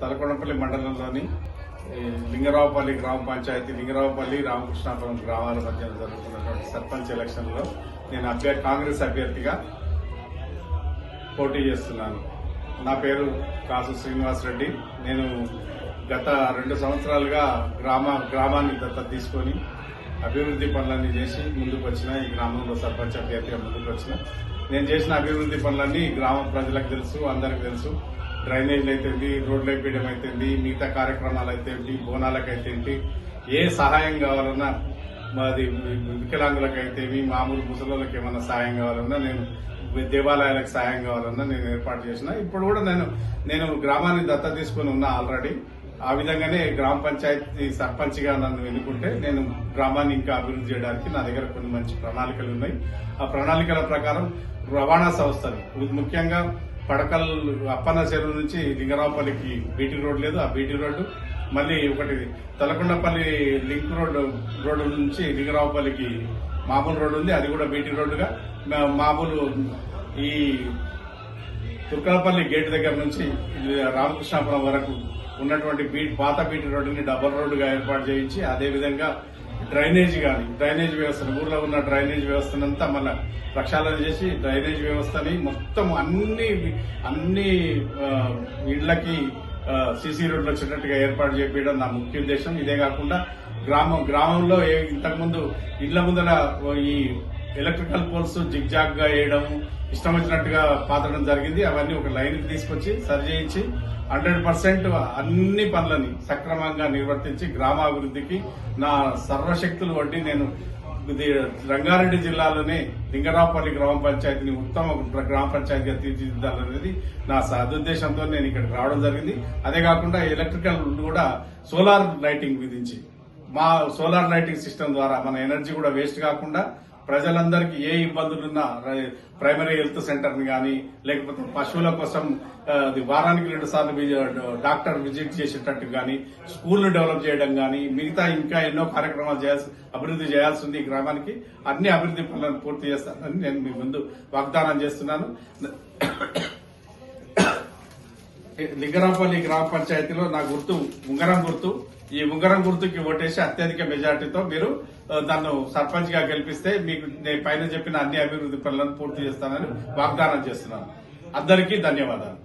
తలకొండపల్లి మండలంలోని లింగరావుపల్లి గ్రామ పంచాయతీ లింగరావుపల్లి రామకృష్ణాపురం గ్రామాల మధ్య జరుగుతున్నటువంటి సర్పంచ్ ఎలక్షన్లో నేను అభ్యర్థి కాంగ్రెస్ అభ్యర్థిగా పోటీ చేస్తున్నాను. నా పేరు కాసు శ్రీనివాస్ రెడ్డి నేను గత రెండు సంవత్సరాలుగా గ్రామ గ్రామాన్ని దత్తత తీసుకొని అభివృద్ధి పనులన్నీ చేసి ముందుకు వచ్చిన ఈ గ్రామంలో సర్పంచ్ అభ్యర్థిగా ముందుకు వచ్చిన నేను చేసిన అభివృద్ధి పనులన్నీ గ్రామ ప్రజలకు తెలుసు అందరికి తెలుసు. డ్రైనేజ్లు అయితేంది రోడ్లు అయిపోయడం అయితేంటి మిగతా కార్యక్రమాలు అయితేంటి బోనాలకు అయితేంటి ఏ సహాయం కావాలన్నా మాది వికలాంగులకు అయితేమి మామూలు ముసలిళ్ళకి ఏమైనా సహాయం కావాలన్నా నేను దేవాలయాలకు సహాయం కావాలన్నా నేను ఏర్పాటు చేసిన. ఇప్పుడు కూడా నేను నేను గ్రామాన్ని దత్త తీసుకుని ఉన్నా ఆల్రెడీ. ఆ విధంగానే గ్రామ పంచాయతీ సర్పంచ్గా నన్ను ఎన్నుకుంటే నేను గ్రామాన్ని ఇంకా అభివృద్ధి చేయడానికి నా దగ్గర కొన్ని మంచి ప్రణాళికలు ఉన్నాయి. ఆ ప్రణాళికల ప్రకారం రవాణా సంస్థలు ముఖ్యంగా పడకల్ అప్పన్న చెరువు నుంచి లింగరావుపల్లికి బీటీ రోడ్ లేదు ఆ బీటీ రోడ్డు. మళ్ళీ ఒకటి తలకొండపల్లి లింక్ రోడ్డు రోడ్డు నుంచి లింగరావుపల్లికి మామూలు రోడ్డు ఉంది అది కూడా బీటీ రోడ్డుగా. మామూలు ఈ తుర్కలపల్లి గేట్ దగ్గర నుంచి రామకృష్ణాపురం వరకు ఉన్నటువంటి బీట్ పాత బీటీ రోడ్డుని డబల్ రోడ్డుగా ఏర్పాటు చేయించి అదేవిధంగా డ్రైనేజ్ కానీ డ్రైనేజ్ వ్యవస్థను ఊర్లో ఉన్న డ్రైనేజ్ వ్యవస్థనంతా మన ప్రక్షాళన చేసి డ్రైనేజ్ వ్యవస్థని మొత్తం అన్ని అన్ని ఇళ్ళకి సీసీ రోడ్లు వచ్చేటట్టుగా ఏర్పాటు చేయడం నా ముఖ్య ఉద్దేశం. ఇదే కాకుండా గ్రామం గ్రామంలో ఏ- ఇంతకుముందు ఇళ్ళ ముందర ఈ ఎలక్ట్రికల్ పోల్స్ జిగ్ జాగ్గా వేయడం ఇష్టం వచ్చినట్టుగా పాతడం జరిగింది. అవన్నీ ఒక లైన్కి తీసుకొచ్చి సరిచేయించి హండ్రెడ్ పర్సెంట్ అన్ని పనులని సక్రమంగా నిర్వర్తించి గ్రామాభివృద్ధికి నా సర్వశక్తులు వడ్డీ నేను ఇది రంగారెడ్డి జిల్లాలోనే లింగరాపల్లి గ్రామ పంచాయతీని ఉత్తమ గ్రామ పంచాయతీగా తీర్చిదిద్దాలనేది నా సదుద్దేశంతో నేను ఇక్కడికి రావడం జరిగింది. అదే కాకుండా ఎలక్ట్రికల్ కూడా సోలార్ లైటింగ్ విధించి మా సోలార్ లైటింగ్ సిస్టమ్ ద్వారా మన ఎనర్జీ కూడా వేస్ట్ కాకుండా ప్రజలందరికీ ఏ ఇబ్బందులున్నా ప్రైమరీ హెల్త్ సెంటర్ని కానీ లేకపోతే పశువుల కోసం వారానికి రెండు సార్లు డాక్టర్ విజిట్ చేసేటట్టు కానీ స్కూళ్ళు డెవలప్ చేయడం కానీ మిగతా ఇంకా ఎన్నో కార్యక్రమాలు చేయాల్సి అభివృద్ధి చేయాల్సి ఉంది ఈ గ్రామానికి. అన్ని అభివృద్ధి పనులను పూర్తి చేస్తానని నేను మీ ముందు వాగ్దానం చేస్తున్నాను. లింగరాపల్లి గ్రామ పంచాయతీలో నా గుర్తు ఉంగరం గుర్తు. ఈ ఉంగరం గుర్తుకి ఓటేసి అత్యధిక మెజార్టీతో మీరు నన్ను సర్పంచ్గా గెలిపిస్తే మీకు నేను పైన చెప్పిన అన్ని అభివృద్ధి పనులను పూర్తి చేస్తానని వాగ్దానం చేస్తున్నాను. అందరికీ ధన్యవాదాలు.